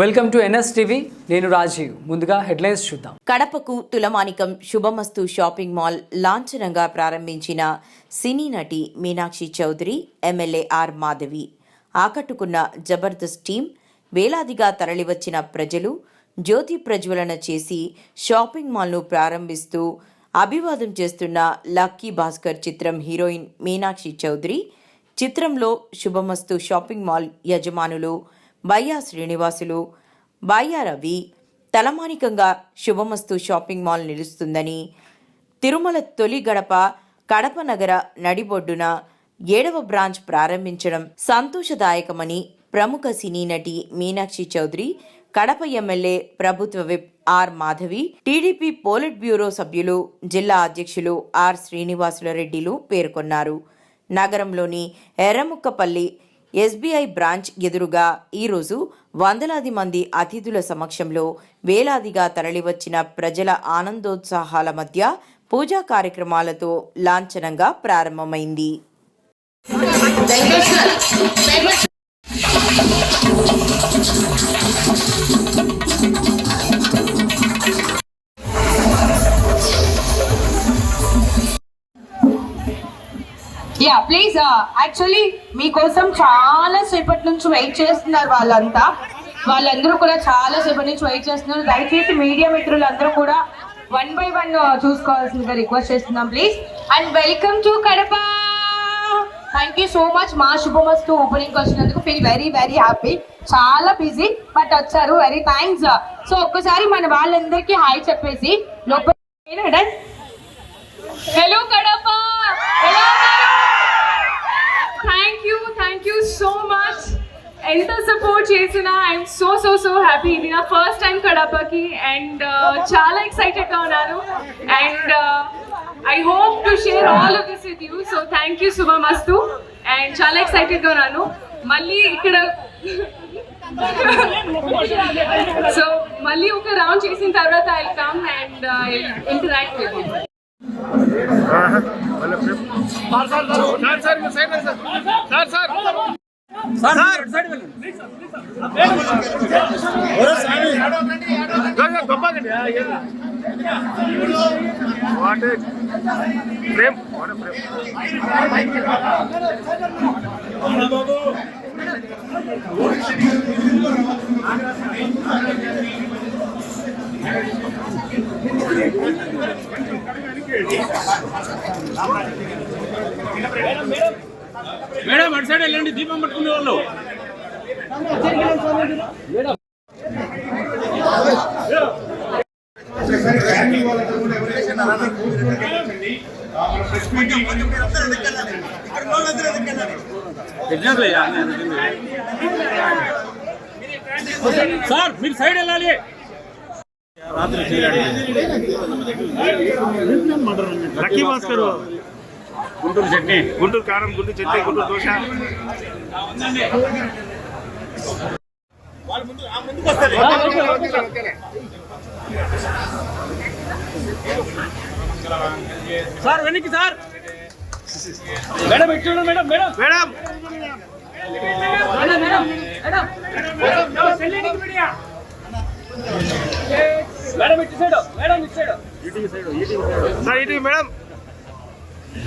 Welcome to NS TV నేను రాజీవ్. ముందుగా headlines చూద్దాం. కడపకు తులమానికం శుభమస్తు షాపింగ్ మాల్ లాంఛనంగా ప్రారంభించిన సినీ నటి మీనాక్షి చౌదరి ఎమ్మెల్యే ఆర్ మాధవి. ఆకట్టుకున్న జబర్దస్త్ టీం వేలాదిగా తరలివచ్చిన ప్రజలు జ్యోతి ప్రజ్వలన చేసి షాపింగ్ మాల్ను ప్రారంభిస్తూ అభివాదం చేస్తున్న లక్కీ భాస్కర్ చిత్రం హీరోయిన్ మీనాక్షి చౌదరి. చిత్రంలో శుభమస్తు షాపింగ్ మాల్ యజమానులు బయ్యా శ్రీనివాసులు. బాయ్యా రవి తలమానికంగా శుభమస్తు షాపింగ్ మాల్ నిలుస్తుందని తిరుమల తొలి గడప కడప నగర నడిబొడ్డున ఏడవ బ్రాంచ్ ప్రారంభించడం సంతోషదాయకమని ప్రముఖ సినీ నటి మీనాక్షి చౌదరి కడప ఎమ్మెల్యే ప్రభుత్వ whip R Madhavi TDP politburo సభ్యులు జిల్లా అధ్యక్షులు ఆర్ శ్రీనివాసుల రెడ్డిలు పేర్కొన్నారు. నగరంలోని ఎర్రముక్కపల్లి ఎస్బీఐ బ్రాంచ్ ఎదురుగా ఈరోజు వందలాది మంది అతిథుల సమక్షంలో వేలాదిగా తరలివచ్చిన ప్రజల ఆనందోత్సాహాల మధ్య పూజా కార్యక్రమాలతో లాంఛనంగా ప్రారంభమైంది. ప్లీజ్ యాక్చువల్లీ మీకోసం చాలా సేపటి నుంచి వెయిట్ చేస్తున్నారు వాళ్ళంతా. వాళ్ళందరూ కూడా చాలా సేపటి నుంచి వెయిట్ చేస్తున్నారు. దయచేసి మీడియా మిత్రులందరూ కూడా వన్ బై వన్ చూసుకోవాల్సిందిగా రిక్వెస్ట్ చేస్తున్నాం please and welcome to Kadapa! Thank you so much మా శుభమస్తు ఓపెనింగ్ వచ్చినందుకు ఫీల్ వెరీ వెరీ హ్యాపీ చాలా బిజీ బట్ వచ్చారు. వెరీ థ్యాంక్స్ సో ఒక్కసారి మన వాళ్ళందరికీ హాయ్ చెప్పేసి లోపల హలో కడప ఎలా ఉన్నారు thank you thank you so much ఎంత సపోర్ట్ చేసినా I'm so so so happy ఇది నా ఫస్ట్ టైం కడపకి అండ్ చాలా ఎక్సైటెడ్గా ఉన్నాను and I hope to share all of this with you so thank you Shubhamastu and చాలా ఎక్సైటెడ్గా ఉన్నాను మళ్ళీ ఇక్కడ సో మళ్ళీ ఒక రౌండ్ చేసిన తర్వాత I come and interact with you sir sir sir sir sir sir గొప్పగండి what a frame what a frame madam అటు సైడ్ వెళ్ళండి దీపం పట్టుకునే వాళ్ళు. సార్ మీరు సైడ్ వెళ్ళాలి. లక్కీ భాస్కర్. గుంటూరు చట్నీ. గుంటూరు కారం గుంటూరు చట్నీ గుంటూరు దోశ. సార్ వెనక్కి సార్. మేడం చూడండి madam madam. Madam. Madam madam ఇటు సైడ్ ఇటు సైడ్. ఇటు సార్ ఇటు madam.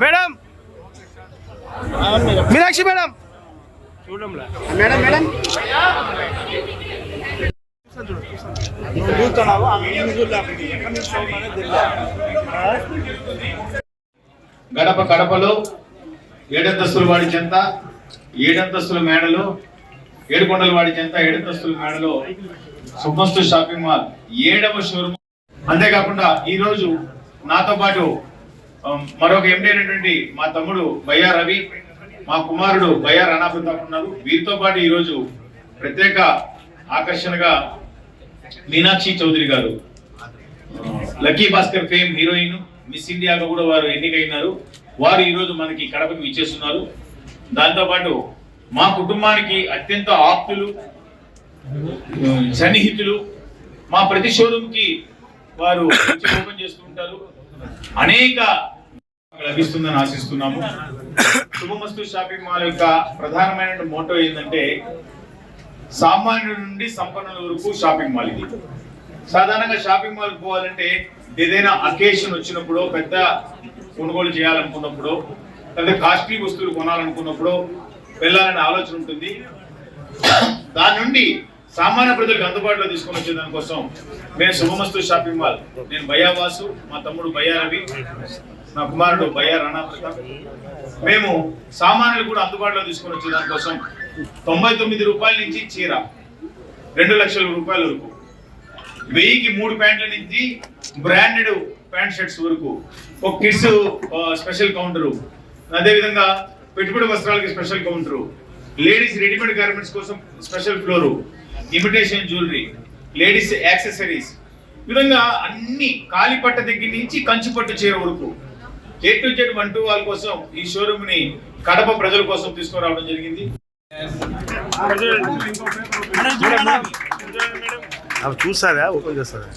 Madam Meenakshi madam. చూడంలే madam madam. గడప కడపలో ఏడంతస్తుల వాడి చెంత ఏడంతస్తుల మేడలో ఏడుకొండల వాడి చెంత ఏడంతస్తుల మేడలో. సుమస్తు షాపింగ్ మాల్ ఏడవ షోరూమ్. అంతేకాకుండా ఈ రోజు నాతో పాటు మరొక ఎండి అయినటువంటి మా తమ్ముడు బయ్యా రవి మా కుమారుడు బయ్యా రాణా ప్రతాప్ ఉన్నారు. వీరితో పాటు ఈరోజు ప్రత్యేక ఆకర్షణగా మీనాక్షి చౌదరి గారు. Lucky Bhaskar fame heroine miss ఇండియాగా కూడా వారు ఎన్నికైనారు. వారు ఈరోజు మనకి కడపకి ఇచ్చేస్తున్నారు దాంతోపాటు మా కుటుంబానికి అత్యంత ఆప్తులు సన్నిహితులు మా ప్రతి షోరూమ్కి వారు వచ్చి ఓపెన్ అనేక లభిస్తుందని ఆశిస్తున్నాము. శుభమస్తు షాపింగ్ మాల్ యొక్క ప్రధానమైన మోటో ఏంటంటే సామాన్యుడి నుండి సంపన్నుల వరకు షాపింగ్ మాల్ ఇది. సాధారణంగా షాపింగ్ మాల్ పోవాలంటే ఏదైనా అకేషన్ వచ్చినప్పుడు పెద్ద కొనుగోలు చేయాలనుకున్నప్పుడు లేదా కాస్ట్లీ వస్తువులు కొనాలనుకున్నప్పుడు వెళ్ళాలనే ఆలోచన ఉంటుంది. దాని నుండి సామాన్య ప్రజలకు అందుబాటులో తీసుకొని వచ్చే దానికోసం మేము శుభమస్తు షాపింగ్ మాల్. నేను భయ్యా మా తమ్ముడు భయ్యా రవి నా కుమారుడు భయ్యా రాణా ప్రతాప్ మేము సామాన్యులు కూడా అందుబాటులో తీసుకొని వచ్చే దానికోసం తొంభై తొమ్మిది రూపాయల నుంచి చీర రెండు లక్షల రూపాయల వరకు వెయ్యికి మూడు ప్యాంట్ల నుంచి బ్రాండెడ్ ప్యాంట్ షర్ట్స్ వరకు ఒక కిడ్స్ స్పెషల్ కౌంటరు అదేవిధంగా పెట్టుబడి వస్త్రాలకి special counter ladies readymade garments కోసం special floor imitation jewellery ladies accessories విధంగా అన్ని కాలిపట్ట దగ్గర నుంచి కంచుపట్టు చీర వరకు. A to Z one two వాళ్ళ కోసం ఈ షోరూమ్ని కడప ప్రజల కోసం తీసుకురావడం జరిగింది. అవి చూస్తారా ఓపెన్ చేస్తారా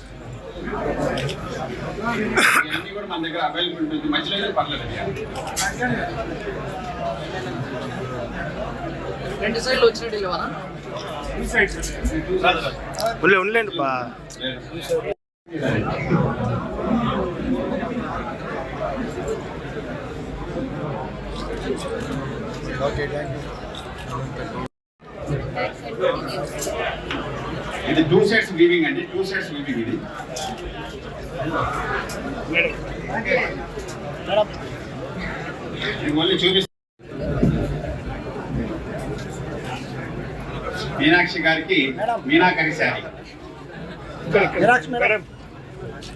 ఇవన్నీ కూడా మన దగ్గర అవైలబుల్ ఉంటుంది. మధ్యలో అయితే పర్లేదు రెండు సైడ్లు వచ్చినట్టు ఉండే ఉండలేండి బా ఇది టూ సెట్స్ వీవింగ్ అండి టూ సెట్స్ వీవింగ్ ఇది. ఓన్లీ చూపిస్తా. మీనాక్షి గారికి మీనాకరి శారీ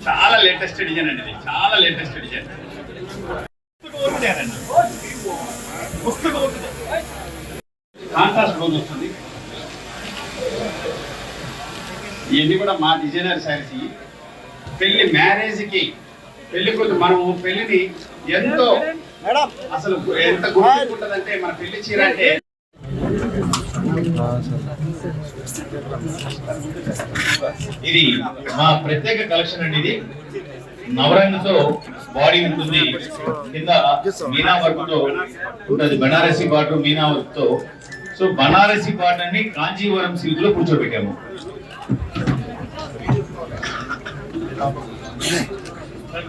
చాలా లేటెస్ట్ డిజైన్ అండి ఇది. చాలా లేటెస్ట్ డిజైన్ కాంట్రాస్ట్ బ్లౌజ్ వస్తుంది. ఇవన్నీ కూడా మా డిజైనర్ శారీస్. పెళ్ళి మ్యారేజ్కి పెళ్ళి కూతురు మనము పెళ్ళిని ఎంతో అసలు ఎంత గుర్తుంటుందంటే మన పెళ్ళి చీర అంటే ఇది మా ప్రత్యేక కలెక్షన్ అండి ఇది. నవరంగతో బాడీ ఉంటుంది. కింద మీనా వర్క్తో ఉంటుంది. బనారసి బాటు మీనా వర్క్తో సో బనారసి బాట్ అని కాంచీవరం సిల్క్లో కూర్చోబెట్టాము.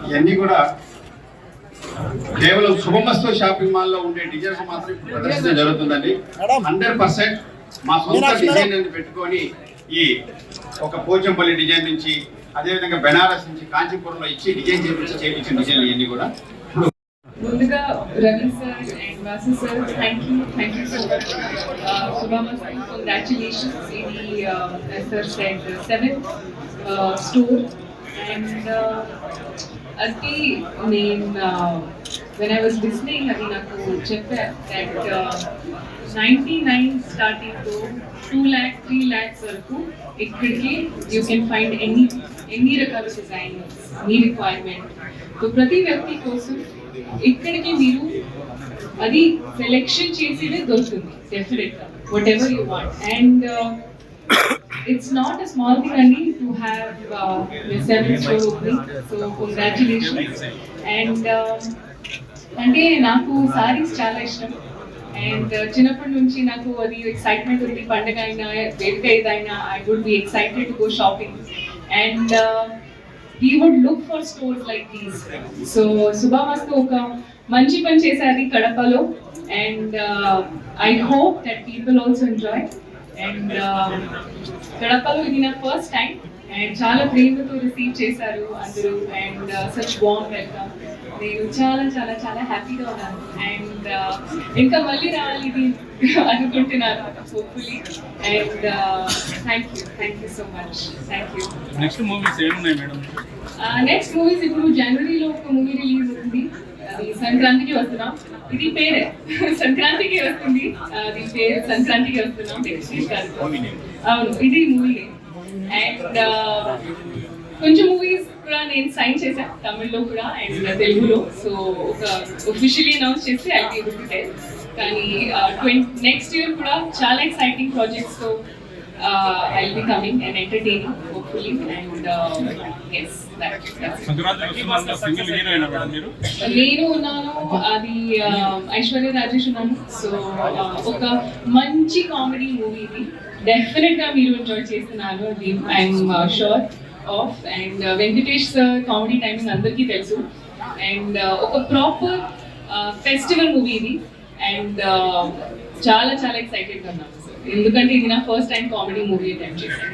ఇవన్నీ కూడా కేవలం శుభమస్తు షాపింగ్ మాల్లో ఉండే డిజైన్స్ మాత్రం ఇప్పుడు ప్రదర్శన జరుగుతుందండి. హండ్రెడ్ పర్సెంట్ మా సొంత డిజైన్ పెట్టుకొని ఈ ఒక పోచంపల్లి డిజైన్ నుంచి అదేవిధంగా బెనారస్ నుంచి కాంచీపురంలో ఇచ్చి డిజైన్ చేపించి చేయించిన డిజైన్లు ఇవన్నీ కూడా. ముందుగా Ravi sir and Vasu sir thank you thank you so much Shubhamastu congratulations ఇది sir said seven store and అది నేను వెన్ ఐ వాజ్ లిస్నింగ్ అది నాకు చెప్పా దట్ నైంటీ నైన్ స్టార్టింగ్తో టూ ల్యాక్ త్రీ ల్యాక్స్ వరకు ఇక్కడికి యూ కెన్ ఫైండ్ ఎన్ని ఎన్ని రకాల డిజైన్ మీ రిక్వైర్మెంట్ సో ప్రతి వ్యక్తి కోసం ఇక్కడికి మీరు అది సెలెక్షన్ చేసేదే దొరుకుతుంది definite whatever you want and it's not a small thing అండి to have seven store opening so congratulation and అంటే నాకు సారీస్ చాలా ఇష్టం. అండ్ చిన్నప్పటి నుంచి నాకు అది ఎక్సైట్మెంట్ ఉంది. పండగ అయినా వేదిక ఏదైనా I would be excited to go shopping and we would look for stores like these so Shubhamastu ఒక మంచి పని చేశారు కడపలో. And I hope that people also enjoy and కడపలో ఇది నా ఫస్ట్ టైం అండ్ చాలా ప్రేమతో రిసీవ్ చేశారు అందరూ. అండ్ సచ్ వామ్ వెల్కమ్ నేను చాలా చాలా చాలా హ్యాపీగా ఉన్నాను. అండ్ ఇంకా మళ్ళీ రావాలి ఇది అనుకుంటున్నాను hopefully and thank you thank you so much thank you next movies ఏమున్నాయి మేడం నెక్స్ట్ మూవీస్ ఇప్పుడు జనవరిలో ఒక మూవీ రిలీజ్ అది సంక్రాంతికి వస్తున్నాం. ఇది పేరే. సంక్రాంతికి వస్తుంది. అది పేరు సంక్రాంతికి వస్తున్నాం. అవును ఇది మూవీ అండ్ uh, కొంచెం మూవీస్ కూడా నేను సైన్ చేశాను తమిళ్ళో కూడా అండ్ తెలుగులో. సో ఒక ఒఫిషియలీ అనౌన్స్ చేసి ఐ బి కానీ ట్వంటీ నెక్స్ట్ ఇయర్ కూడా చాలా exciting ప్రాజెక్ట్స్తో coming and entertaining hopefully and yes single heroine madam మీరు? నేను ఉన్నాను అది ఆ, ఐశ్వర్య రాజేష్ ఉన్నాను. సో ఆ, ఒక మంచి కామెడీ మూవీ ఇది డెఫినెట్గా మీరు ఎంజాయ్ చేస్తున్నారు అది I'm sure of and Venkatesh sir comedy timing అందరికీ తెలుసు. అండ్ ఒక ప్రాపర్ ఫెస్టివల్ మూవీ ఇది అండ్ చాలా చాలా ఎక్సైటెడ్ ఉన్నాను. ఎందుకంటే ఇది నా first time comedy movie attempt చేశాను.